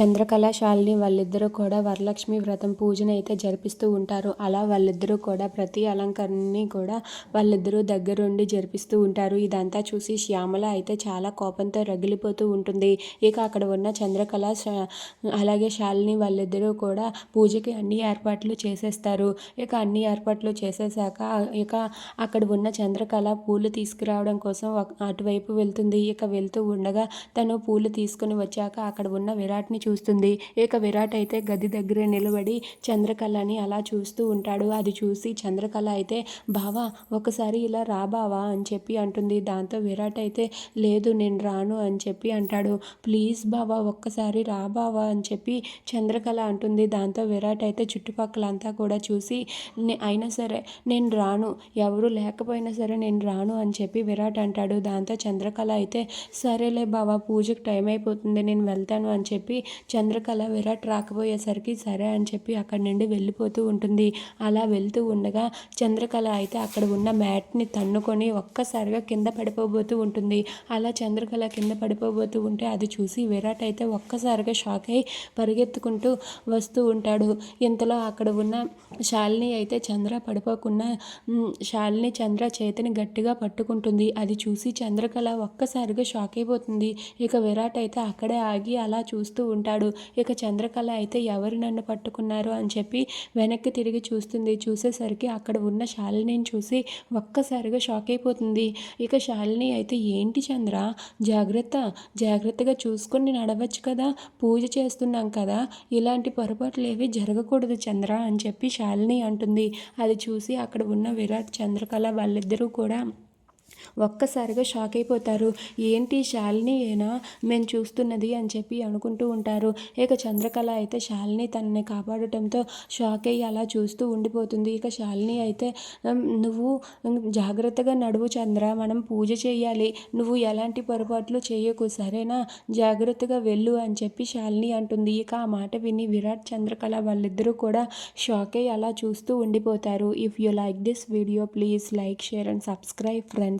చంద్రకళాశాలిని వాళ్ళిద్దరూ కూడా వరలక్ష్మి వ్రతం పూజన అయితే జరిపిస్తూ ఉంటారు. అలా వాళ్ళిద్దరూ కూడా ప్రతి అలంకరణని కూడా వాళ్ళిద్దరూ దగ్గరుండి జరిపిస్తూ ఉంటారు. ఇదంతా చూసి శ్యామల అయితే చాలా కోపంతో రగిలిపోతూ ఉంటుంది. ఇక అక్కడ ఉన్న చంద్రకళ అలాగే శాలిని వాళ్ళిద్దరూ కూడా పూజకి అన్ని ఏర్పాట్లు చేసేస్తారు. ఇక అన్ని ఏర్పాట్లు చేసేసాక ఇక అక్కడ ఉన్న చంద్రకళ పూలు తీసుకురావడం కోసం అటువైపు వెళ్తుంది. ఇక వెళ్తూ ఉండగా తను పూలు తీసుకుని వచ్చాక అక్కడ ఉన్న విరాట్ని చూ చూస్తుంది. ఇక విరాట్ అయితే గది దగ్గర నిలబడి చంద్రకళని అలా చూస్తూ ఉంటాడు. అది చూసి చంద్రకళ అయితే బావా ఒకసారి ఇలా రా బావా అని చెప్పి అంటుంది. దాంతో విరాట్ అయితే లేదు నేను రాను అని చెప్పి అంటాడు. ప్లీజ్ బావా ఒక్కసారి రా బావా అని చెప్పి చంద్రకళ అంటుంది. దాంతో విరాట్ అయితే చుట్టుపక్కలంతా కూడా చూసి అయినా సరే నేను రాను. ఎవరు లేకపోయినా సరే నేను రాను అని చెప్పి విరాట్ అంటాడు. దాంతో చంద్రకళ అయితే సరేలే బావా పూజకు టైం అయిపోతుంది. నేను వెళ్తాను అని చెప్పి చంద్రకళ విరాట్ రాకపోయేసరికి సరే అని చెప్పి అక్కడి నుండి వెళ్ళిపోతూ ఉంటుంది. అలా వెళ్తూ ఉండగా చంద్రకళ అయితే అక్కడ ఉన్న మ్యాట్ని తన్నుకొని ఒక్కసారిగా కింద పడిపోబోతూ ఉంటుంది. అలా చంద్రకళ కింద పడిపోబోతూ ఉంటే అది చూసి విరాట్ అయితే ఒక్కసారిగా షాక్ అయి పరిగెత్తుకుంటూ వస్తూ ఉంటాడు. ఇంతలో అక్కడ ఉన్న శాలిని అయితే చంద్ర పడిపోకుండా శాలిని చంద్ర చేతిని గట్టిగా పట్టుకుంటుంది. అది చూసి చంద్రకళ ఒక్కసారిగా షాక్ అయిపోతుంది. ఇక విరాట్ అయితే అక్కడే ఆగి అలా చూస్తూ ఉంటాడు. ఇక చంద్రకళ అయితే ఎవరు నన్ను పట్టుకున్నారు అని చెప్పి వెనక్కి తిరిగి చూస్తుంది. చూసేసరికి అక్కడ ఉన్న శాలినిని చూసి ఒక్కసారిగా షాక్ అయిపోతుంది. ఇక శాలిని అయితే ఏంటి చంద్ర? జాగ్రత్త. జాగ్రత్తగా చూసుకొని నడవచ్చు కదా. పూజ చేస్తున్నాం కదా. ఇలాంటి పొరపాట్లు ఏవి జరగకూడదు చంద్ర అని చెప్పి శాలిని అంటుంది. అది చూసి అక్కడ ఉన్న విరాట్ చంద్రకళ వాళ్ళిద్దరూ కూడా ఒక్కసారిగా షాక్ అయిపోతారు. ఏంటి శాలిని ఏనా? మేము చూస్తున్నది అని చెప్పి అనుకుంటూ ఉంటారు. ఇక చంద్రకళ అయితే శాలిని తనని కాపాడటంతో షాక్ అయ్యి అలా చూస్తూ ఉండిపోతుంది. ఇక శాలిని అయితే నువ్వు జాగ్రత్తగా నడువు చంద్ర. మనం పూజ చేయాలి నువ్వు ఎలాంటి పొరపాట్లు చేయకు సరేనా? జాగ్రత్తగా వెళ్ళు అని చెప్పి శాలిని అంటుంది. ఇక ఆ మాట విని విరాట్ చంద్రకళ వాళ్ళిద్దరూ కూడా షాక్ అయ్యి అలా చూస్తూ ఉండిపోతారు. If you like this video please like share and subscribe friends